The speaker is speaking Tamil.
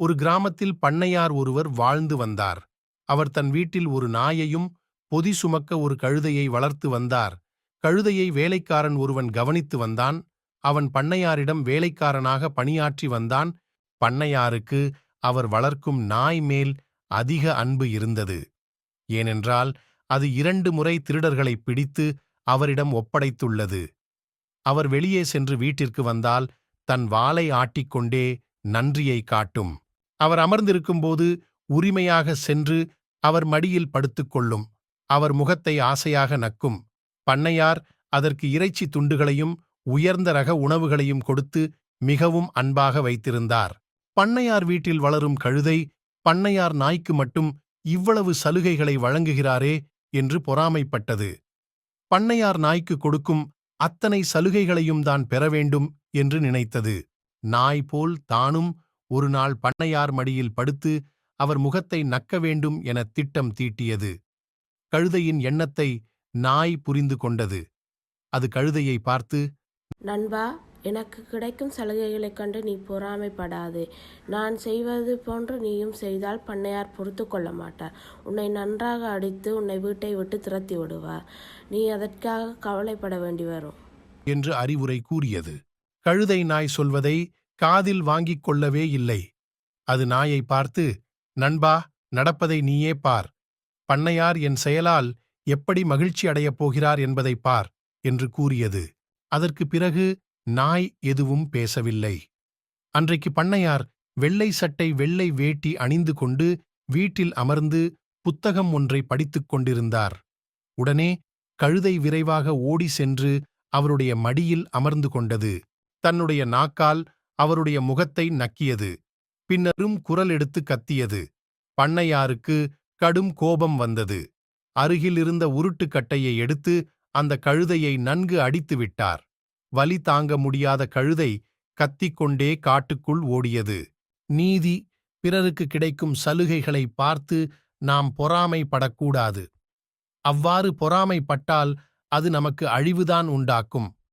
ஒரு கிராமத்தில் பண்ணையார் ஒருவர் வாழ்ந்து வந்தார். அவர் தன் வீட்டில் ஒரு நாயையும் பொதி சுமக்க ஒரு கழுதையை வளர்த்து வந்தார். கழுதையை வேலைக்காரன் ஒருவன் கவனித்து வந்தான். அவன் பண்ணையாரிடம் வேலைக்காரனாக பணியாற்றி வந்தான். பண்ணையாருக்கு அவர் வளர்க்கும் நாய் மேல் அதிக அன்பு இருந்தது. ஏனென்றால் அது இரண்டு முறை திருடர்களை பிடித்து அவரிடம் ஒப்படைத்துள்ளது. அவர் வெளியே சென்று வீட்டிற்கு வந்தால் தன் வாலை ஆட்டிக்கொண்டே நன்றியை காட்டும். அவர் அமர்ந்திருக்கும்போது உரிமையாக சென்று அவர் மடியில் படுத்துக்கொள்ளும். அவர் முகத்தை ஆசையாக நக்கும். பண்ணையார் அதற்கு இறைச்சி துண்டுகளையும் உயர்ந்த ரக உணவுகளையும் கொடுத்து மிகவும் அன்பாக வைத்திருந்தார். பண்ணையார் வீட்டில் வளரும் கழுதை பண்ணையார் நாய்க்கு மட்டும் இவ்வளவு சலுகைகளை வழங்குகிறாரே என்று பொறாமைப்பட்டது. பண்ணையார் நாய்க்கு கொடுக்கும் அத்தனை சலுகைகளையும் தான் பெற வேண்டும் என்று நினைத்தது. நாய் போல் தானும் ஒரு நாள் பண்ணையார் மடியில் படுத்து அவர் முகத்தை நக்க வேண்டும் என திட்டம் தீட்டியது. கழுதையின் எண்ணத்தை நாய் புரிந்து கொண்டது. அது கழுதையை பார்த்து நண்பா எனக்கு கிடைக்கும் சலுகைகளைக் கண்டு நீ பொறாமைப்படாதே. நான் செய்வது போன்று நீயும் செய்தால் பண்ணையார் பொறுத்து கொள்ள மாட்டார். உன்னை நன்றாக அடித்து உன்னை வீட்டை விட்டு துரத்தி விடுவார். நீ அதற்காக கவலைப்பட வேண்டி வரும். என்று அறிவுரை கூறியது. கழுதை நாய் சொல்வதை காதில் வாங்கிக் கொள்ளவே இல்லை. அது நாயை பார்த்து நண்பா நடப்பதை நீயே பார். பண்ணையார் என் செயலால் எப்படி மகிழ்ச்சி அடையப் போகிறார் என்பதைப் பார் என்று கூறியது. அதற்குப் பிறகு நாய் எதுவும் பேசவில்லை. அன்றைக்கு பண்ணையார் வெள்ளை சட்டை வெள்ளை வேட்டி அணிந்து கொண்டு வீட்டில் அமர்ந்து புத்தகம் ஒன்றை படித்துக் கொண்டிருந்தார். உடனே கழுதை விரைவாக ஓடி சென்று அவருடைய மடியில் அமர்ந்து கொண்டது. தன்னுடைய நாக்கால் அவருடைய முகத்தை நக்கியது. பின்னரும் குரல் எடுத்து கத்தியது. பண்ணையாருக்கு கடும் கோபம் வந்தது. அருகிலிருந்த உருட்டுக்கட்டையை எடுத்து அந்த கழுதையை நன்கு அடித்து விட்டார். வலி தாங்க முடியாத கழுதை கத்திக்கொண்டே காட்டுக்குள் ஓடியது. நீதி பிறருக்கு கிடைக்கும் சலுகைகளை பார்த்து நாம் பொறாமைப்படக்கூடாது. அவ்வாறு பொறாமைப்பட்டால் அது நமக்கு அழிவுதான் உண்டாக்கும்.